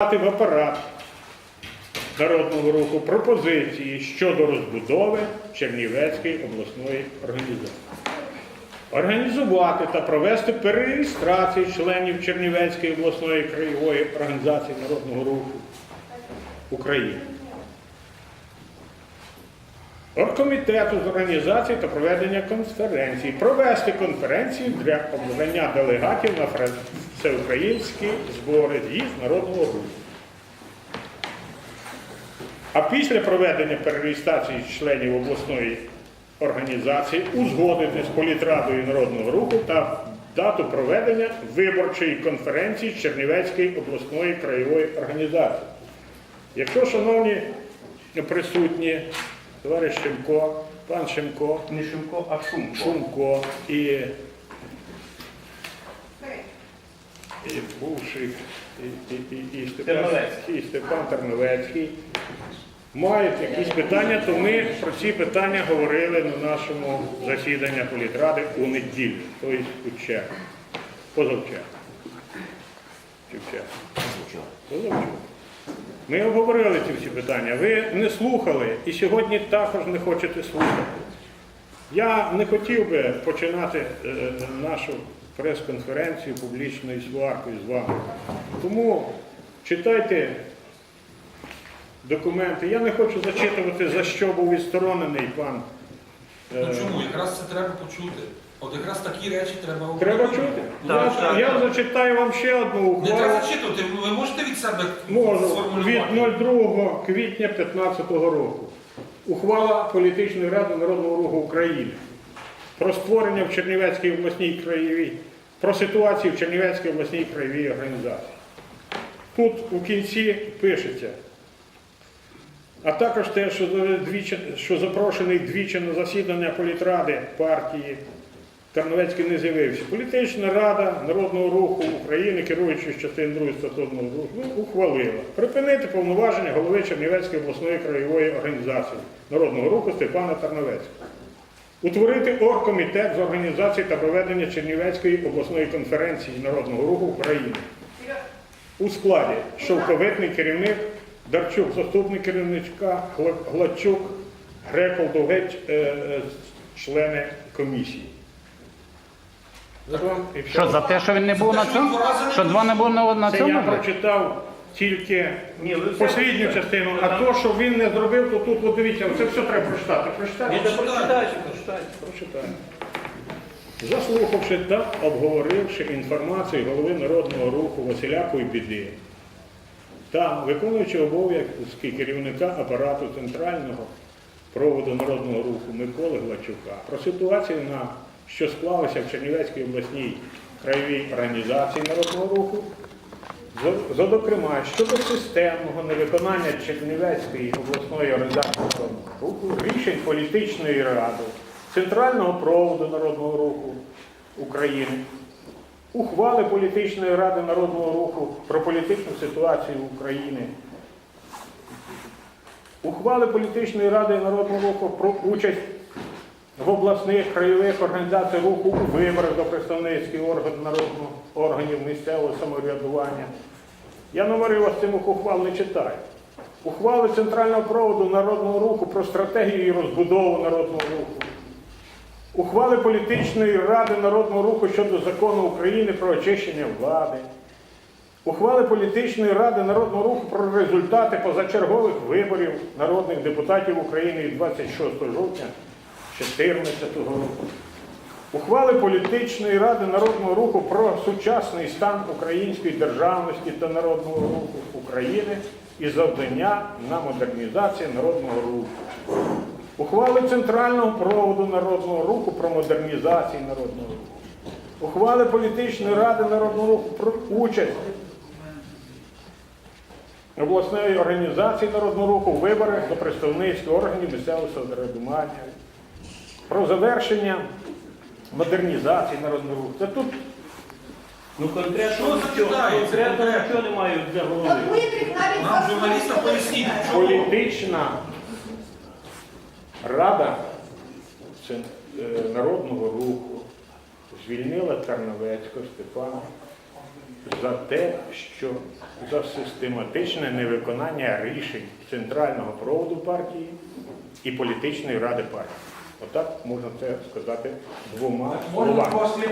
В апарат народного руху пропозиції щодо розбудови Чернівецької обласної організації. Організувати та провести перереєстрацію членів Чернівецької обласної краєвої організації народного руху України. Оргкомітету з організації та проведення конференції. Провести конференцію для обрання делегатів на фре- всеукраїнські збори з'їзд народного руху. А після проведення перереєстрації членів обласної організації узгодити з політрадою народного руху та дату проведення виборчої конференції Чернівецької обласної краєвої організації. Якщо, шановні присутні, товариш Шимко, пан Шимко, Не Шимко, а Шумко. Шумко і, і бувший і, і, і, і, Степан, Терновецький. і Степан Терновецький мають якісь питання, то ми про ці питання говорили на нашому засіданні політради у неділю, тобто у червні, позавчора. Чи? Позавчора. Ми обговорили ці всі питання. Ви не слухали і сьогодні також не хочете слухати. Я не хотів би починати е, нашу прес-конференцію публічною сваркою з вами. Тому читайте документи. Я не хочу зачитувати, за що був відсторонений пан. е, Ну чому? Якраз це треба почути. От якраз такі речі треба Треба чути? Так, я, так, я так. зачитаю вам ще одну Не треба зачитувати, ви можете від себе Можу від 02 квітня 2015 року. Ухвала Політичної ради Народного руху України про створення в Чернівецькій обласній краєвій, про ситуацію в Чернівецькій обласній краєвій організації. Тут у кінці пишеться. А також те, що, двічі, що запрошений двічі на засідання політради партії Тарновецький не з'явився. Політична рада Народного руху України, керуючись частиною 2 статутного руху, ну, ухвалила припинити повноваження голови Чернівецької обласної краєвої організації Народного руху Степана Тарновецького. Утворити оргкомітет з організації та проведення Чернівецької обласної конференції Народного руху України. У складі Шовковитний керівник, Дарчук, заступник керівничка, Гладчук, Греков, Довгеч, е, е, члени комісії. Що, за те, що він не був на цьому? Що два не було на, на Це я прочитав тільки Ні, ви все прочитали. частину, а то, що він не зробив, то тут, от дивіться, це все треба прочитати. Прочитати? Ні, та прочитайте, прочитайте. Заслухавши та обговоривши інформацію голови Народного руху Василя Куйбіди та виконуючи обов'язки керівника апарату центрального проводу Народного руху Миколи Глачука про ситуацію, на, що склалася в Чернівецькій обласній краєвій організації Народного руху, Зокрема, щодо системного невиконання Чернівецької обласної організації руху, рішень політичної ради, Центрального проводу Народного руху України, ухвали політичної ради Народного руху про політичну ситуацію України, ухвали політичної ради Народного руху про участь в обласних краєвих організаціях руху у виборах до представницьких органів народного органів місцевого самоврядування. Я номери вас цих ухвал не читаю. Ухвали Центрального проводу Народного руху про стратегію і розбудову народного руху. Ухвали політичної ради народного руху щодо закону України про очищення влади. Ухвали політичної ради народного руху про результати позачергових виборів народних депутатів України від 26 жовтня 2014 року. Ухвали політичної ради народного руху про сучасний стан української державності та народного руху України і завдання на модернізацію народного руху. Ухвали Центрального проводу народного руху про модернізацію народного руху. Ухвали політичної ради народного руху про участь обласної організації народного руху в виборах до представницьких органів місцевого самоврядування. Про завершення модернізації народного руху. Це тут Ну конкретно Що нічого, зачитається? конкретно Конкретно. нічого немає для От голови. Навіть Нам вас журналістам не поясніть, чому? політична рада це, е, народного руху звільнила Тарновецького Степана за те, що за систематичне невиконання рішень центрального проводу партії і політичної ради партії. Отак можна це сказати двома словами.